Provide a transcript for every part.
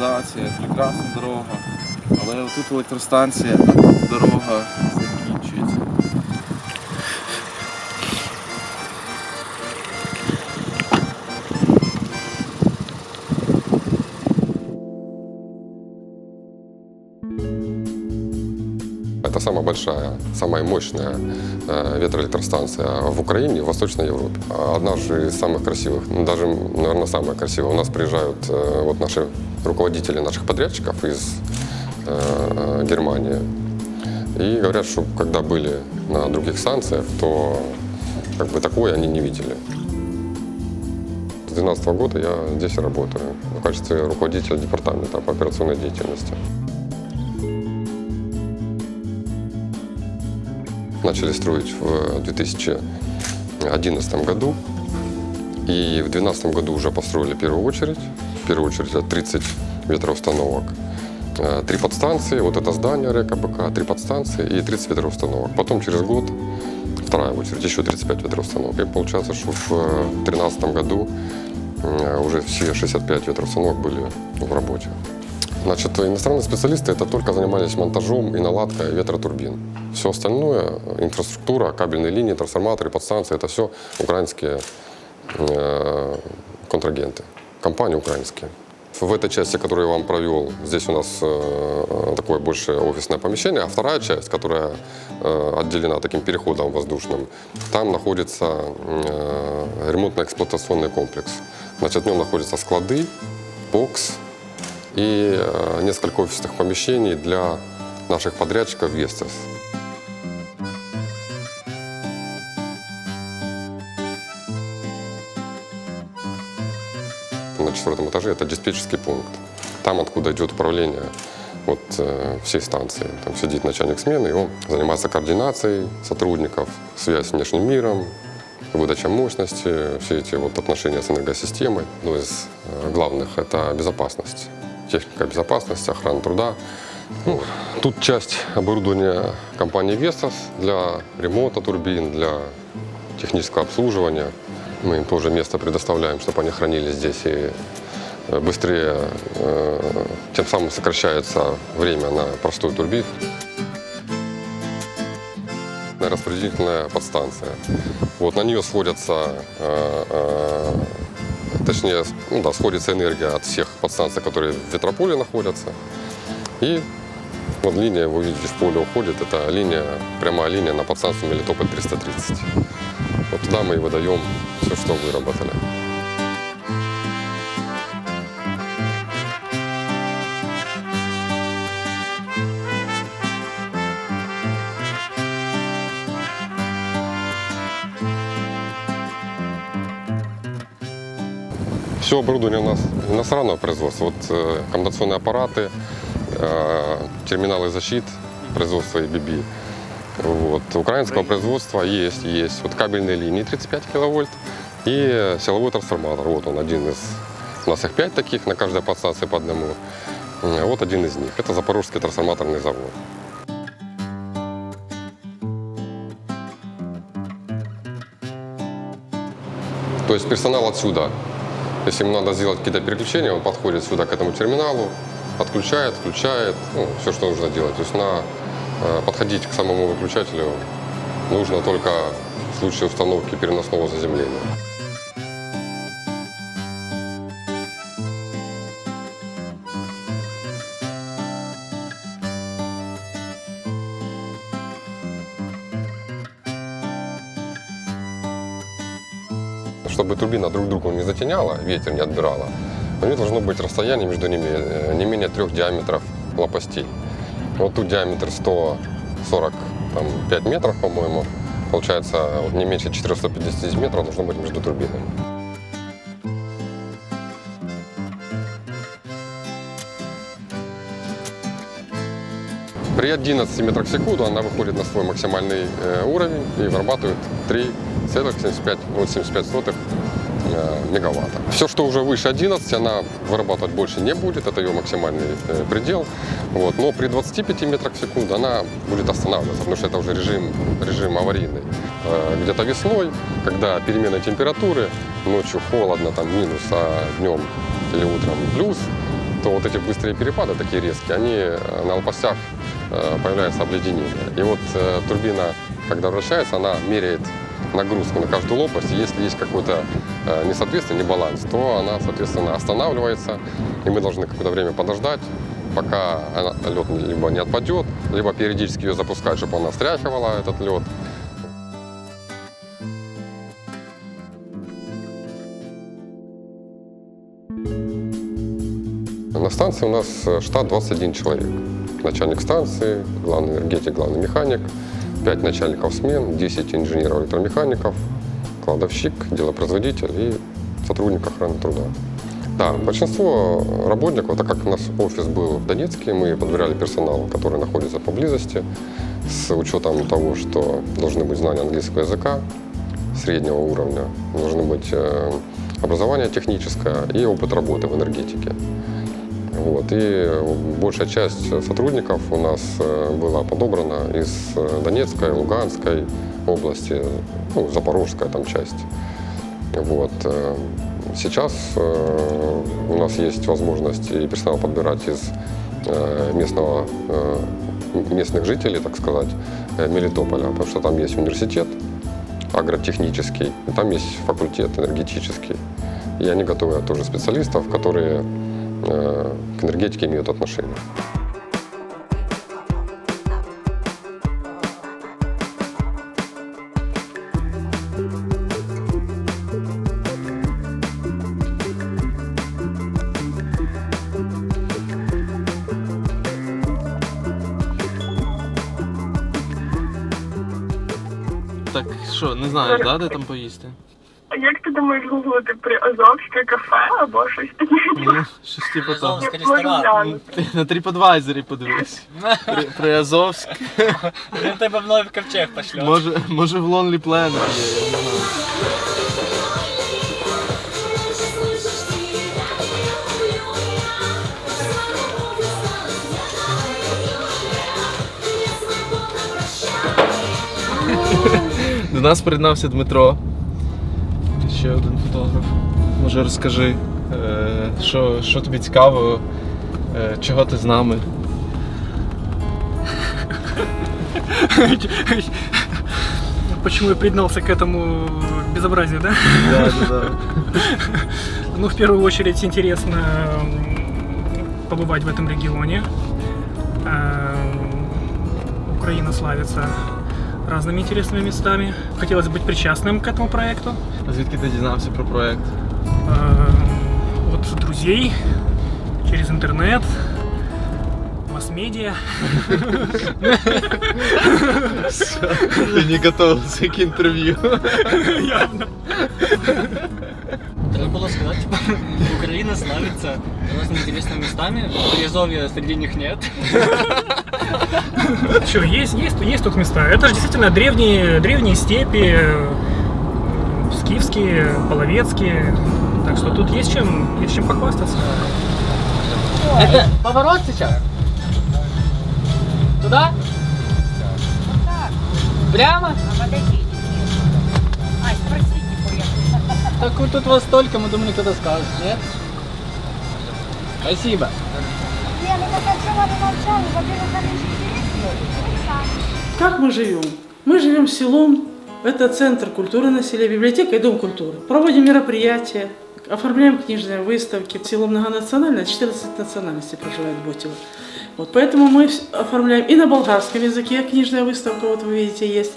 цивілізація, прекрасна дорога. Але отут електростанція, а тут дорога закінчується. Это самая большая, самая мощная э, ветроэлектростанция в Украине, в Восточной Европе. Одна же из самых красивых, ну, даже, наверное, самая красивая. У нас приезжают э, вот наши руководители наших подрядчиков из э, Германии. И говорят, что когда были на других станциях, то как бы такое они не видели. С 2012 года я здесь работаю в качестве руководителя департамента по операционной деятельности. начали строить в 2011 году. И в 2012 году уже построили первую очередь. Первую очередь это 30 ветроустановок. Э, Три подстанции, вот это здание РКБК, три подстанции и 30 ветроустановок. Потом через год вторая очередь, еще 35 ветроустановок. И получается, что в 2013 году э, уже все 65 ветроустановок были в работе. Значит, иностранные специалисты это только занимались монтажом и наладкой ветротурбин. Все остальное, инфраструктура, кабельные линии, трансформаторы, подстанции, это все украинские э, контрагенты, компании украинские. В этой части, которую я вам провел, здесь у нас э, такое больше офисное помещение, а вторая часть, которая э, отделена таким переходом воздушным, там находится э, ремонтно-эксплуатационный комплекс. Значит, в нем находятся склады, бокс, и э, несколько офисных помещений для наших подрядчиков Vestas. На четвертом этаже это диспетчерский пункт. Там, откуда идет управление вот, э, всей станции. Там сидит начальник смены, и он занимается координацией сотрудников, связь с внешним миром, выдача мощности, все эти вот отношения с энергосистемой. Ну, из э, главных – это безопасность техника безопасности, охрана труда. Ну, тут часть оборудования компании Vestas для ремонта турбин, для технического обслуживания. Мы им тоже место предоставляем, чтобы они хранились здесь и э, быстрее, э, тем самым сокращается время на простой турбин. Распределительная подстанция. Вот на нее сходятся э, точнее, ну да, сходится энергия от всех подстанций, которые в ветрополе находятся. И вот линия, вы видите, в поле уходит, это линия, прямая линия на подстанцию Мелитополь 330. Вот туда мы и выдаем все, что выработали. Все оборудование у нас иностранного производства. Вот э, конденсационные аппараты, э, терминалы защит, производства EBB. Вот. Украинского производства есть, есть. Вот кабельные линии 35 киловольт и силовой трансформатор. Вот он один из. У нас их пять таких, на каждой подстанции по одному. Вот один из них. Это Запорожский трансформаторный завод. То есть персонал отсюда если ему надо сделать какие-то переключения, он подходит сюда к этому терминалу, отключает, включает, ну, все, что нужно делать. То есть на, Э, подходить к самому выключателю нужно только в случае установки переносного заземления. Чтобы турбина друг другу не затеняла, ветер не отбирала, у нее должно быть расстояние между ними э, не менее трех диаметров лопастей. Вот тут диаметр 145 метров, по-моему. Получается, не меньше 450 метров должно быть между турбинами. При 11 метрах в секунду она выходит на свой максимальный э, уровень и вырабатывает 3,75 ну, 75 сотых, мегаватта. Все, что уже выше 11, она вырабатывать больше не будет, это ее максимальный э, предел. Вот. Но при 25 метрах в секунду она будет останавливаться, потому что это уже режим, режим аварийный. Э, Где-то весной, когда перемена температуры, ночью холодно, там минус, а днем или утром плюс, то вот эти быстрые перепады, такие резкие, они э, на лопастях э, появляется обледенение. И вот э, турбина, когда вращается, она меряет нагрузку на каждую лопасть. Если есть какое-то э, несоответствие, небаланс, то она, соответственно, останавливается. И мы должны какое-то время подождать, пока она- лед либо не отпадет, либо периодически ее запускать, чтобы она стряхивала этот лед. На станции у нас э, штат 21 человек. Начальник станции, главный энергетик, главный механик, 5 начальников смен, 10 инженеров-электромехаников, кладовщик, делопроизводитель и сотрудник охраны труда. Да, большинство работников, так как у нас офис был в Донецке, мы подбирали персонал, который находится поблизости, с учетом того, что должны быть знания английского языка среднего уровня, должно быть э, образование техническое и опыт работы в энергетике. Вот. И большая часть сотрудников у нас э, была подобрана из э, Донецкой, Луганской области, ну, Запорожская там часть. Вот. э, Сейчас у нас есть возможность и персонал подбирать из местного, местных жителей, так сказать, Мелитополя, потому что там есть университет агротехнический, и там есть факультет энергетический. И они готовят тоже специалистов, которые к энергетике имеют отношение. Так що, не знаєш, да, де там поїсти? А як ти думаєш гуглити при Азовське кафе або щось таке? Ну, щось типу того. Я Азовський ресторан. Ти на TripAdvisor подивись. При, при Азовськ. Він тебе в новий ковчег пошлет. Може, може в Lonely Planet є, я не знаю. До нас приєднався Дмитро. Ще один фотограф. Може розкажи, що, що тобі цікаво, чого ти з нами? Почему я признался к этому безобразию, да? Да, да, да. Ну, в первую очередь, интересно побывать в этом регионе. Эм, Украина славится разными интересными местами. Хотелось быть причастным к этому проекту. А звідки ти дізнався про проект? Эм, От друзей, через интернет, масс-медиа. Ти не готовився к інтерв'ю. Треба було сказати, типа, Україна славится разными интересными местами, Приазовья среди них нет. Что, есть, есть, есть тут места. Это же действительно древние, древние степи, э, скифские, половецкие. Так что тут есть чем, есть чем похвастаться. Это поворот сейчас? Туда? Прямо? Так вот тут вас столько, мы думали, кто-то скажет, нет? Спасибо. Как мы живем? Мы живем селом. Это центр культуры на селе, библиотека и дом культуры. Проводим мероприятия, оформляем книжные выставки. Село многонациональное, 14 национальностей проживает Ботево. Вот, поэтому мы оформляем и на болгарском языке книжная выставка, вот вы видите, есть.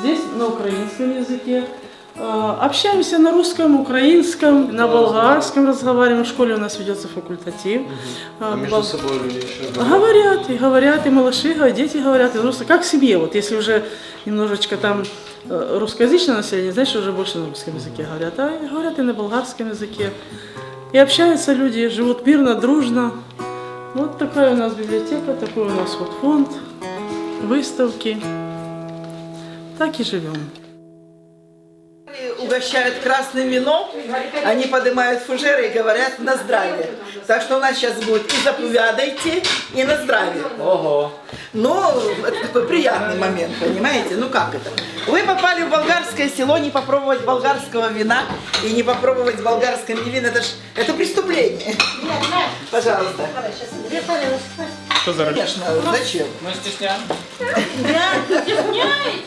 Здесь на украинском языке, Общаемся на русском, украинском, на болгарском разговариваем. В школе у нас ведется факультатив. Э, бол- собою люди ще Говорят, и говорят, и малыши, и дети говорят, и взрослые, как в семье. Вот если уже немножечко там э, русскоязычное население, значит, уже больше на русском языке говорят. А говорят и на болгарском языке. И общаются люди, живут мирно, дружно. Вот такая у нас библиотека, такой у нас вот фонд, выставки. Так и живем. Угощают красным вином, они поднимают фужеры и говорят на здравие. Так что у нас сейчас будет и заповядайте, и на здравие. Ого. Ну, это такой приятный момент, понимаете? Ну как это? Вы попали в болгарское село, не попробовать болгарского вина и не попробовать болгарское вина, это ж это преступление. Пожалуйста. Конечно, зачем? Мы стесняем.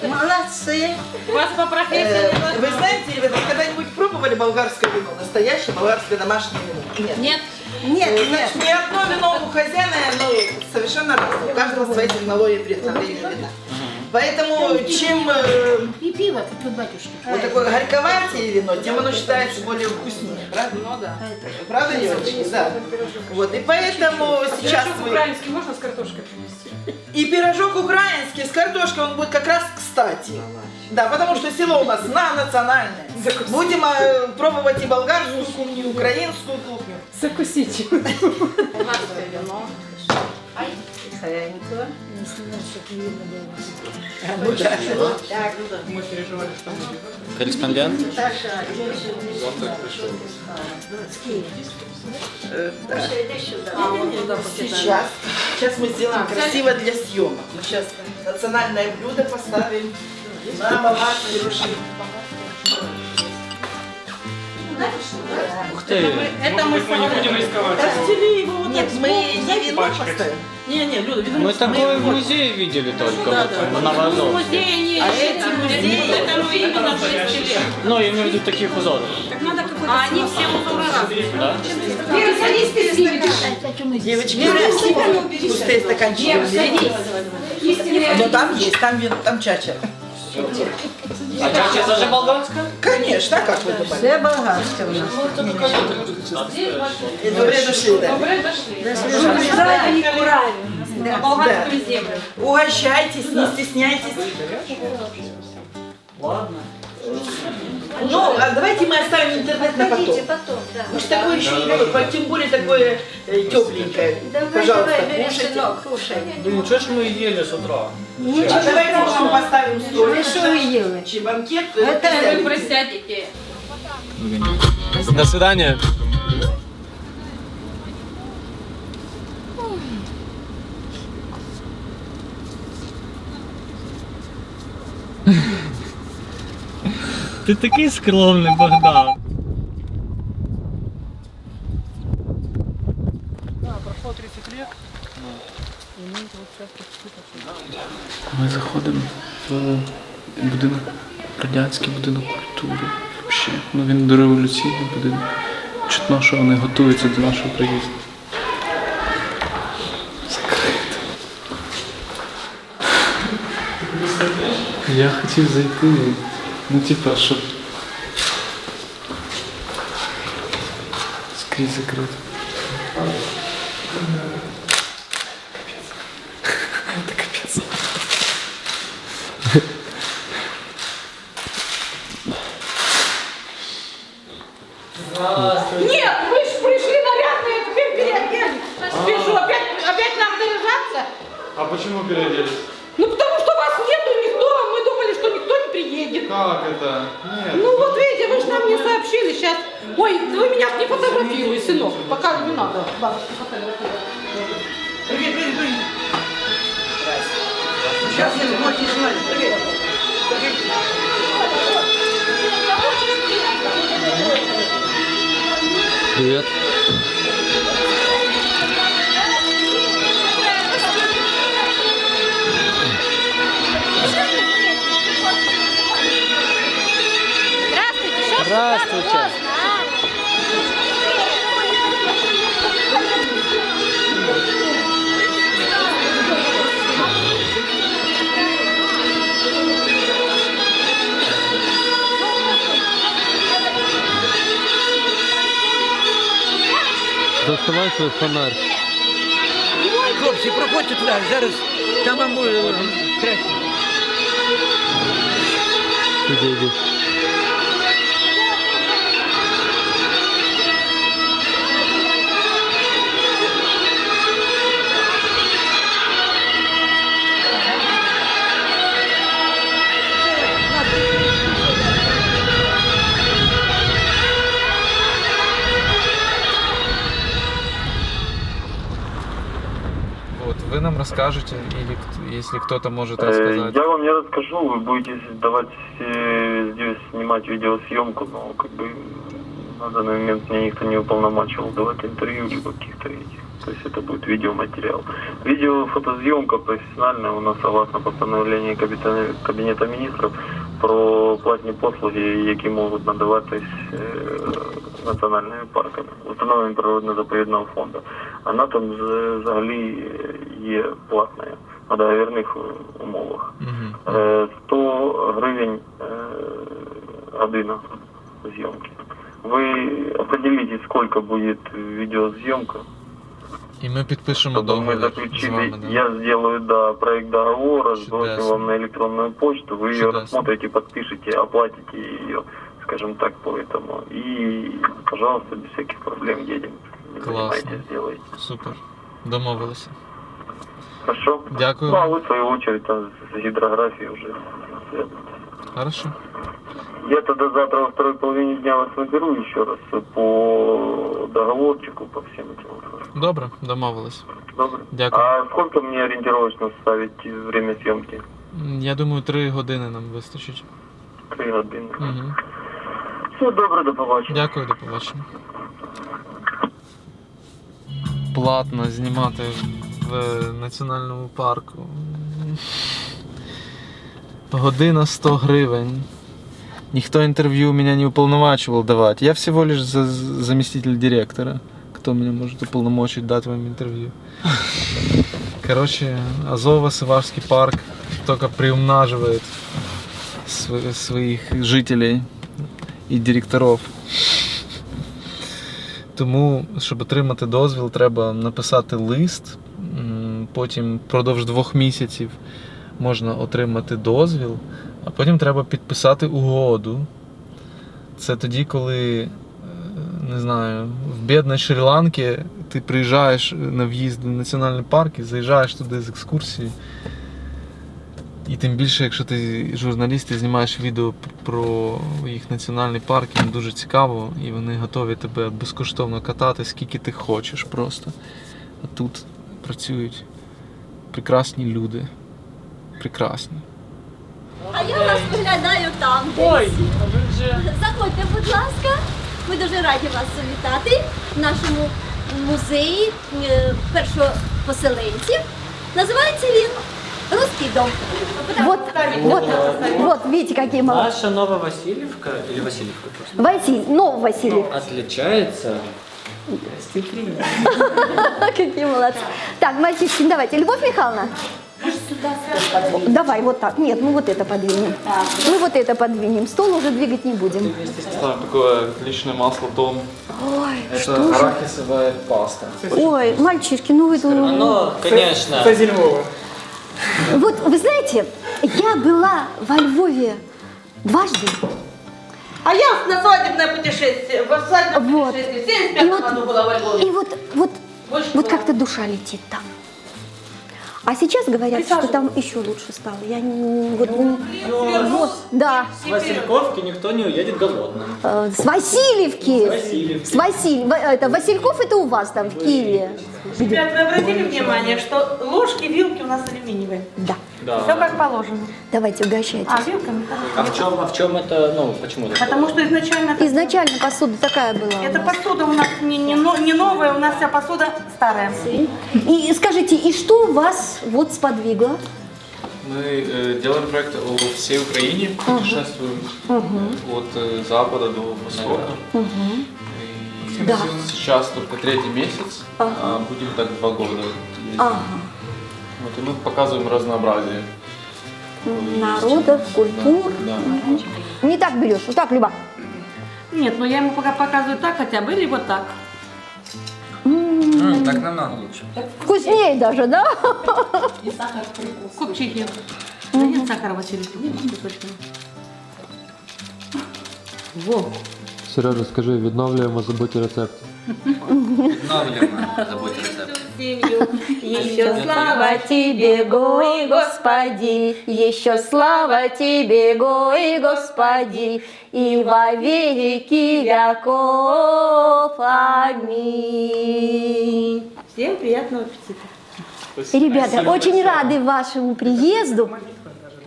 Молодцы. Вас по Э, Вы знаете, вы когда-нибудь пробовали болгарское вино? Настоящее болгарское домашнее вино? Нет. Нет. Нет, нет. Ни одно вино у хозяина, ну, совершенно разное. У каждого свои технологии приготовления вина. Поэтому чем э, И пиво, как у батюшки. вот такое горьковатее вино, тем оно считается более вкуснее, правда? Ну да. Правда, девочки? Да. Вот, и поэтому сейчас мы... Украинский можно с картошкой принести? И пирожок украинский с картошкой, он будет как раз кстати. Да, потому что село у нас на национальное. Будем э, пробовать и болгарскую кухню, и украинскую кухню. Закусите. Ну да. Корреспондент? Э, да. Сейчас, сейчас мы сделаем красиво для съемок. Мы сейчас национальное блюдо поставим на болгарские пирожки. Ты. Это мы Мы не будем рисковать. Растели его вот Нет, так мы не вино пачкать. поставим. Не, не, Люда, видно, Мы такое в музее видели только. Да, вот, да. в музей не А эти музеи, Это мы именно в 6 лет. Ну, я имею в виду таких узоров. А они все узоры разные. Да? девочки, пустые стаканчики уберите. Но там есть, там вино, там чача. А чаще даже болгарская? Конечно, как вы думаете? Все болгарские у нас. Добре дошли, да. На болгарском земле. Угощайтесь, не стесняйтесь. Ладно. Ну, а давайте мы оставим интернет на потом. потом, да. Что такое еще не было, тем более такое э, тепленькое. Пожалуйста, кушайте. кушай. Да ничего ж мы ели с утра. А давайте мы вам поставим столик. Что вы ели? Чи банкет. Это э, вы присядете. До свидания. Ти такий скромний, Богдан. Прошло 30 лет. Ми заходимо в будинок, радянський будинок культури. Взагалі. Ну він дореволюційний будинок. Чутно, що вони готуються до нашого приїзду. Закрито. Я хотів зайти, ну типа, щоб. Скрізь закрито. Это капец. Нет, вы же пришли нарядные, теперь переоделись. Спешу, опять, опять нам наряжаться? А почему переоделись? Ну потому что вас нету никто, а мы думали, что никто не приедет. Как это? Нет. Ну вот видите, вы же нам не сообщили сейчас. Ой, вы меня не фотографируй, сынок, пока не надо. бабушка. Привет, привет, привет. Сейчас я очень снимаю. Привет. Привет. Здравствуйте. Доставай свій фонарь. Хлопці, проходьте туди, зараз там вам краще. Іди, іди. Вот, вы нам расскажете, или к- если кто-то может Э, рассказать. Я вам не расскажу, вы будете давать э, здесь снимать видеосъемку, но как бы на данный момент меня никто не уполномачивал давать интервью либо каких-то этих. То есть это будет видеоматериал. Видео-фотосъемка профессиональная у нас согласно постановлению Кабінета, Кабінета міністрів про платні послуги, які можуть надаватись е, національними парками, установами природно-заповідного фонду. Вона там взагалі є платною на договірних е, умовах. Мгм. Е, 100 гривень е, година зйомки. Вы определитесь, сколько будет видеосъемка, І ми підпишемо чтобы мы договір з заключили. вами. Да? Я сделаю, да, проект договора, Чудесно. сброшу вам на электронную почту, вы ее Чудесно. рассмотрите, подпишите, оплатите ее, скажем так, по этому. И, пожалуйста, без всяких проблем едем. Не Классно. занимайтесь, делайте. Супер. Домовилися. Хорошо? Дякую. Ну, а вы, в свою очередь, там, с гидрографией уже связывайтесь. Хорошо. Я тогда завтра во второй половине дня вас наберу еще раз по договорчику, по всем этим вопросам. Добре, домовились. Добре? Дякую. А сколько мне ориентировочно ставить время съемки? М, Я думаю, три години нам вистачить. Три години. Угу. Все добре, до побачення. Дякую, до побачення. Платно знімати в національному парку. Година 100 гривень. Никто интервью меня не уполномачивал давать. Я всего лишь за- заместитель директора. Кто меня может уполномочить дать вам интервью? Короче, Азово-Сывашский парк только приумнаживает св- своих жителей і директорів. Тому, щоб отримати дозвіл, треба написати лист. М, Потім впродовж двох місяців можна отримати дозвіл, А потім треба підписати угоду. Це тоді, коли, е, не знаю, в бідній Шрі-Ланці ти приїжджаєш на в'їзд в національний парк і заїжджаєш туди з екскурсії. І тим більше, якщо ти журналіст і знімаєш відео про їх національний парк, їм дуже цікаво, і вони готові тебе безкоштовно катати, скільки ти хочеш просто. А тут працюють прекрасні люди. Прекрасні. А я вас виглядаю там. Ой, десь. Заходьте, будь ласка. Ми дуже раді вас завітати в нашому музеї е, першопоселенців. Називається він Русский дом. Вот, вот, вот, видите, какие молодцы. Наша Новая Васильевка или Васильевка просто Василь, ну, Василий. отличается гостеприимностью. Какие молодцы. Так, мальчишки, ну давайте. Любовь Михайловна? Давай, вот так. Нет, мы вот это подвинем. Мы вот это подвинем. Стол уже двигать не будем. Там такое отличное масло дом. Ой, что же? арахисовая паста. Ой, мальчишки, ну вы тут... Ну, конечно. Вот, вы знаете, я была во Львове дважды. А я на свадебное путешествие, в свадебное Вот. путешествие, в И 75 вот, году была во Львове. и вот, вот, Больше вот как-то душа летит там. А сейчас говорят, что там еще лучше стало. Я не... Вот, не- вот, да. С Васильковки никто не уедет голодным. Э, С Васильевки. С Васильевки. С Василь... Ва- Это, Васильков это у вас там, в Киеве. Ребят, вы обратили внимание, что ложки, вилки у нас алюминиевые? Да. Все как положено. Давайте, угощайтесь. А, вилками? А в чем, а в чем это, ну, почему это? Потому что изначально... это- Изначально посуда такая была. у Эта нас. посуда у нас не, не, но- не новая, у нас вся посуда старая. И скажите, и что вас вот сподвигло? Мы э, делаем проект о всей Украине, путешествуем от э, запада до востока. И Да. Сейчас только третий месяц, а будем так два года. ездить. Ага. Вот, и мы показываем разнообразие. Народов, культур. Да. Не так берешь, вот так, Люба. Нет, ну я ему пока показываю так хотя бы, или вот так. М, так намного лучше. Вкуснее даже, да? И сахар. Купчик нет. Да нет сахара, Василий. Точно. Во. Сережа, скажи, відновлюємо забуті рецепти. Відновлюємо забудь рецепт. Еще слава тебе, Гой, Господи, еще слава тебе, Гой, Господи, и во веки веков. Аминь. Всем приятного аппетита. Ребята, очень рады вашему приезду.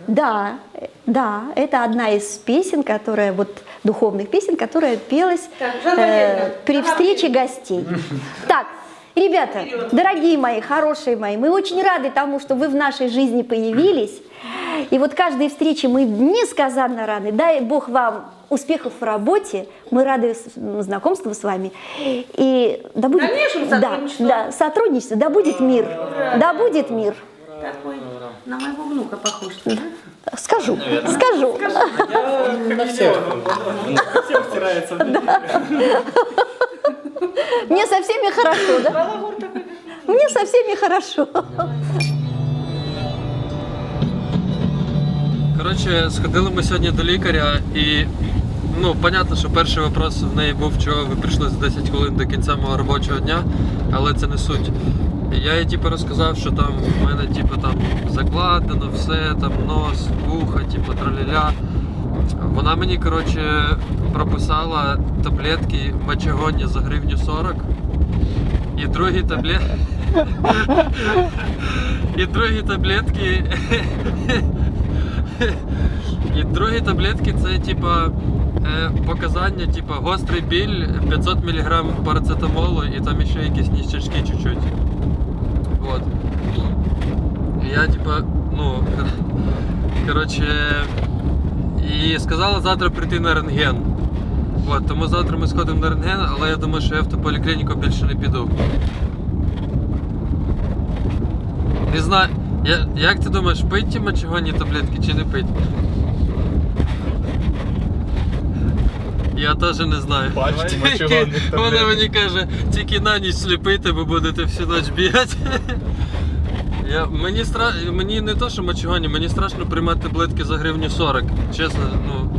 Да, э, да, это одна из песен, которая вот духовных песен, которая пелась Так, э, при встрече гостей. Так, ребята, дорогие мои, хорошие мои, мы очень рады тому, что вы в нашей жизни появились. И вот каждой встрече мы несказанно рады. Дай Бог вам успехов в работе. Мы рады знакомству с вами. И да будет, да, да, сотрудничество, да будет мир. Да будет мир. Такой на моего внука похож. да? Скажу, скажу. На всех. Всем втирается. Мне со всеми хорошо, да? Мне со всеми хорошо. Коротше, сходили ми сьогодні до лікаря і. Ну, понятно, що перший вопрос в неї був, чого ви прийшли за 10 хвилин до кінця мого робочого дня, але це не суть. Я їй типу, розказав, що там в мене типу, там закладено все, там нос, вуха, типу, траляля. Вона мені, коротше, прописала таблетки мочегонні за гривню 40. І другі таблетки. І другі таблетки. І другі таблетки це типа е, показання, типа гострий біль, 500 мг парацетамолу і там ще якісь ніщачки чуть-чуть. Вот. І я типа, ну, коротше, і сказала завтра прийти на рентген. От, тому завтра ми сходимо на рентген, але я думаю, що я в ту поліклініку більше не піду. Не знаю, я, як ти думаєш, пить ті мочегонні таблетки чи не пить? Я теж не знаю. Бачите, Вона мені каже, тільки на ніч сліпити, бо будете всю ніч бігати. Я, мені, стра... мені не то, що мочегонні, мені страшно приймати таблетки за гривню 40. Чесно, ну.